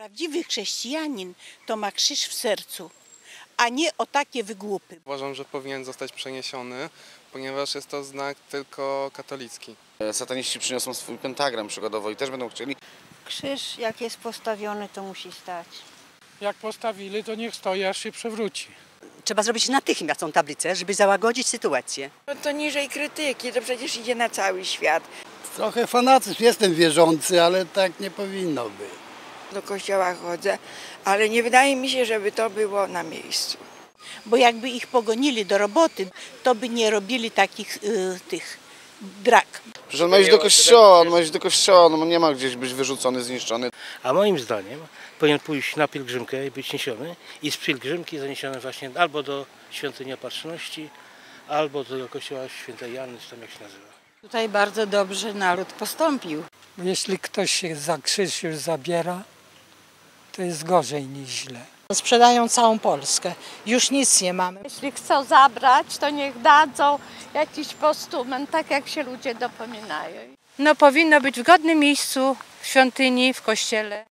Prawdziwy chrześcijanin to ma krzyż w sercu, a nie o takie wygłupy. Uważam, że powinien zostać przeniesiony, ponieważ jest to znak tylko katolicki. Sataniści przyniosą swój pentagram przykładowo i też będą chcieli Krzyż jak jest postawiony, to musi stać. Jak postawili, to niech stoi, aż się przewróci. Trzeba zrobić natychmiast tą tablicę, żeby załagodzić sytuację. No to niżej krytyki, to przecież idzie na cały świat. Trochę fanatyzm, jestem wierzący, ale tak nie powinno być. Do kościoła chodzę, ale nie wydaje mi się, żeby to było na miejscu. Bo jakby ich pogonili do roboty, to by nie robili takich y, tych drak. Przecież on ma iść do kościoła, on ma iść do kościoła, no nie ma gdzieś być wyrzucony, zniszczony. A moim zdaniem powinien pójść na pielgrzymkę i być niesiony i z pielgrzymki zaniesiony właśnie albo do świątyni Opatrzności, albo do kościoła świętej Jany, czy tam jak się nazywa. Tutaj bardzo dobrze naród postąpił. Jeśli ktoś się za krzyż już zabiera, to jest gorzej niż źle. Sprzedają całą Polskę. Już nic nie mamy. Jeśli chcą zabrać, to niech dadzą jakiś postument, tak jak się ludzie dopominają. No powinno być w godnym miejscu, w świątyni, w kościele.